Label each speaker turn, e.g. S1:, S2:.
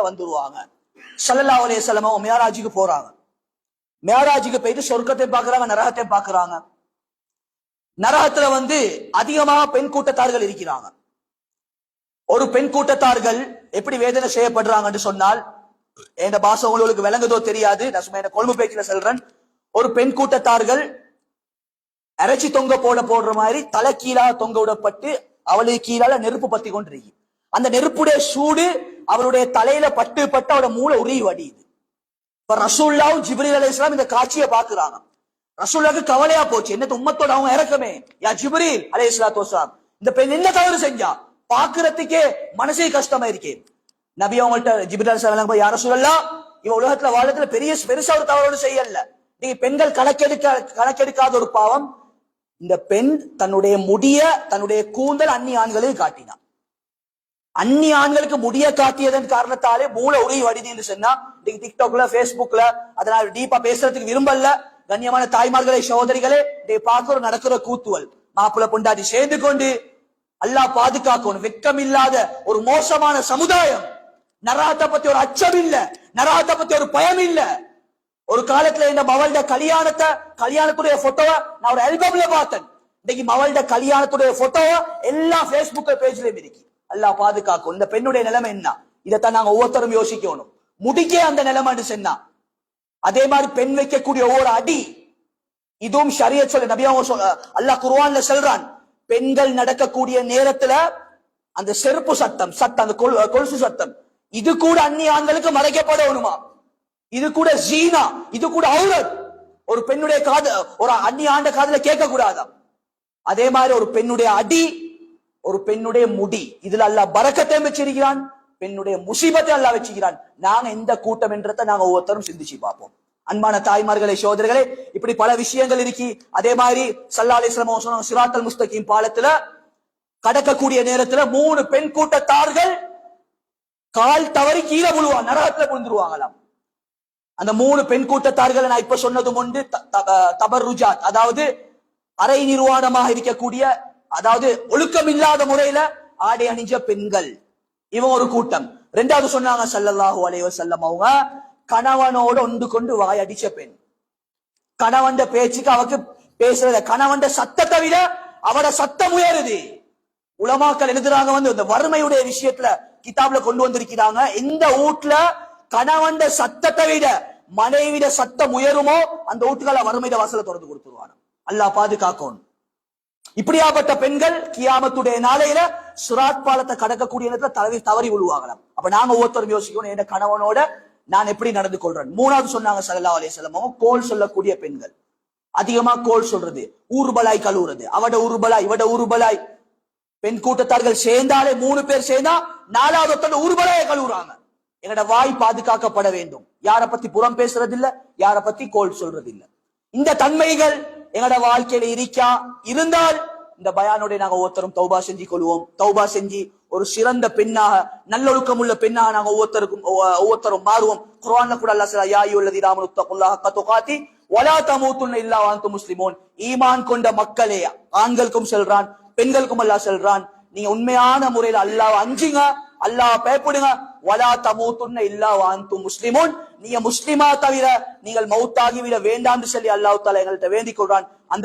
S1: வந்துருவாங்க. சல்லல்லா அலைய அவங்க மேராஜுக்கு போறாங்க. மேராஜுக்கு போயிட்டு சொர்க்கத்தை பாக்குறாங்க நரகத்தை பாக்குறாங்க நரகத்துல வந்து அதிகமாக பெண் கூட்டத்தார்கள் இருக்கிறாங்க. ஒரு பெண் கூட்டத்தார்கள் எப்படி வேதனை செய்யப்படுறாங்கன்னு சொன்னால் என் பாசம் உங்களுக்கு விளங்குதோ தெரியாது நான் சும்மா என்ன கொழும்பு பேச்சில சொல்றேன். ஒரு பெண் கூட்டத்தார்கள் அரைச்சி தொங்க போட போடுற மாதிரி தலை கீழா தொங்க விடப்பட்டு அவளுக்கு கீழால நெருப்பு பத்தி கொண்டிருக்கு. அந்த நெருப்புடைய சூடு அவருடைய தலையில பட்டு பட்டு அவரோட மூளை உருகி வடியுது. இப்ப ரசூல்லாவும் ஜிப்ரீல் அலைஹிஸ்ஸலாம் இந்த காட்சியை பாக்குறாங்க ரசூல்லாக்கு கவலையா போச்சு. என்ன உம்மத்தோட அவங்க இறக்கமே. யா ஜிப்ரீல் அலைஹிஸ்ஸலாத்து வஸலாம் இந்த பெண் என்ன தவறு செஞ்சா? பாக்குறதுக்கே மனசே கஷ்டமா இருக்கே நபி அவங்கள்ட்ட ஜிப்ரீல் அலைஹிஸ்ஸலாம் போய் யார சொல்லலாம் இவ உலகத்துல வாழத்துல பெரிய பெருசா ஒரு தவறோடு செய்யல. நீங்க பெண்கள் கணக்கெடுக்க கணக்கெடுக்காத ஒரு பாவம். இந்த பெண் தன்னுடைய முடிய தன்னுடைய கூந்தல் அந்நிய ஆண்களையும் காட்டினான் அந்நிய ஆண்களுக்கு முடிய காட்டியதன் காரணத்தாலே மூல உருகி வடிது என்று சொன்னா இன்னைக்கு டிக்டாக்ல பேஸ்புக்ல அதனால டீப்பா பேசுறதுக்கு விரும்பல. கண்ணியமான தாய்மார்களே சகோதரிகளே இதை பார்க்கிற நடக்கிற கூத்துவல் மாப்பிள்ள பொண்டாட்டி சேர்ந்து கொண்டு அல்லாஹ் பாதுகாக்கணும். வெக்கம் இல்லாத ஒரு மோசமான சமுதாயம். நராத்தை பத்தி ஒரு அச்சம் இல்ல. நராத்தை பத்தி ஒரு பயம் இல்ல. ஒரு காலத்துல இந்த மவள்ட கல்யாணத்தை கல்யாணத்துடைய போட்டோவை நான் ஒரு ஆல்பம்ல பார்த்தேன். இன்னைக்கு மவள்ட கல்யாணத்துடைய போட்டோவை எல்லா பேஸ்புக் பேஜ்லயும் இருக்கு. அல்லாஹ் பாதுகாக்கும். இந்த பெண்ணுடைய நிலைமை என்ன? இதைத்தான் நாங்க ஒவ்வொருத்தரும் யோசிக்கணும். முடிக்கே அந்த நிலைமைன்னு சொன்னா அதே மாதிரி பெண் வைக்கக்கூடிய ஒவ்வொரு அடி இதுவும் சரிய சொல்ல நபியா சொல்ல அல்லாஹ் குருவான்ல சொல்றான் பெண்கள் நடக்கக்கூடிய நேரத்துல அந்த செருப்பு சத்தம் சத்தம் அந்த கொல்- கொலுசு சத்தம் இது கூட அந்நிய ஆண்களுக்கு மறைக்கப்படணுமா? இது கூட ஜீனா இது கூட அவுரத் ஒரு பெண்ணுடைய காது ஒரு அந்நிய ஆண்ட காதுல கேட்க கூடாதா அதே மாதிரி ஒரு பெண்ணுடைய அடி ஒரு பெண்ணுடைய முடி இதுல அல்லா பரக்கத்தையும் வச்சிருக்கிறான் பெண்ணுடைய முசீபத்தை அல்லாஹ் வச்சிருக்கிறான். நாங்க எந்த கூட்டம் என்றதை நாங்க ஒவ்வொருத்தரும் சிந்திச்சு பார்ப்போம். அன்பான தாய்மார்களே சோதரர்களே இப்படி பல விஷயங்கள் இருக்கி. அதே மாதிரி சல்லா அலிஸ்லாம் சிராத்தல் முஸ்தகிம் பாலத்துல கடக்கக்கூடிய நேரத்துல மூணு பெண் கூட்டத்தார்கள் கால் தவறி கீழே விழுவாங்க நரகத்துல விழுந்துருவாங்களாம். அந்த மூணு பெண் கூட்டத்தார்களை நான் இப்ப சொன்னதும் உண்டு த- தபர் ருஜாத் அதாவது அரை நிர்வாணமாக இருக்கக்கூடிய அதாவது ஒழுக்கம் இல்லாத முறையில ஆடை அணிஞ்ச பெண்கள். இவன் ஒரு கூட்டம். ரெண்டாவது சொன்னாங்க சல்லல்லாஹு அலைய செல்லம் அவங்க கணவனோட ஒன்று கொண்டு வாய் அடிச்ச பெண். கணவன் பேச்சுக்கு அவக்கு பேசுறத கணவன் சத்தத்தை விட அவட சத்தம் உயருது. உலமாக்கள் எழுதுறாங்க வந்து இந்த வறுமையுடைய விஷயத்துல கிதாப்ல கொண்டு வந்திருக்கிறாங்க. எந்த வீட்டுல கணவன் சத்தத்தை விட மனைவிட சத்தம் உயருமோ அந்த வீட்டுக்கால வறுமையிட வாசல திறந்து கொடுத்துருவாங்க அல்லாஹ் பாதுகாக்கணும். இப்படியாப்பட்ட பெண்கள் கியாமத்துடைய நாளையில சுராத் பாலத்தை கடக்கக்கூடிய நேரத்துல தவறி தவறி விழுவாங்களாம். அப்ப நாங்க ஒவ்வொருத்தரும் யோசிக்கணும் என் கணவனோட நான் எப்படி நடந்து கொள்றேன்? மூணாவது சொன்னாங்க சல்லா அலையம் அவங்க கோல் சொல்லக்கூடிய பெண்கள். அதிகமா கோல் சொல்றது ஊர்பலாய் கழுவுறது அவட ஊர்பலாய் இவட ஊர்பலாய் பெண் கூட்டத்தார்கள் சேர்ந்தாலே மூணு பேர் சேர்ந்தா நாலாவது ஒருத்தர் ஊர்பலாய கழுவுறாங்க. எங்கட வாய் பாதுகாக்கப்பட வேண்டும். யார பத்தி புறம் பேசுறது இல்ல யார பத்தி கோல் சொல்றது இல்ல இந்த தன்மைகள் எங்கட வாழ்க்கையில இருக்கா? இருந்தால் இந்த பயானுடைய நாங்க ஒவ்வொருத்தரும் தௌபா செஞ்சு கொள்வோம். தௌபா செஞ்சு ஒரு சிறந்த பெண்ணாக நல்லொழுக்கம் உள்ள பெண்ணாக நாங்க ஒவ்வொருத்தருக்கும் ஒவ்வொ- ஒவ்வொருத்தரும் மாறுவோம். குர்ஆன்ல கூட அல்லா சொல்றா யாயு உள்ளது ஆமனு தக்குல்லாஹ ஹக்க வலா இல்லா வாழ்த்து முஸ்லிமோன். ஈமான் கொண்ட மக்களே ஆண்களுக்கும் செல்றான் பெண்களுக்கும் அல்லாஹ் செல்றான். நீங்க உண்மையான முறையில அல்லாஹ் அஞ்சுங்க அல்லாஹ் பயப்படுங்க வலா தமூத்துன்ன இல்லா வாந்து முஸ்லிமோன். நீங்க முஸ்லிமா தவிர நீங்கள் மௌத்தாகி விட வேண்டாம் சொல்லி அல்லாஹ் தாலா எங்கள்கிட்ட வேண்டிக் கொள்றான். அந்த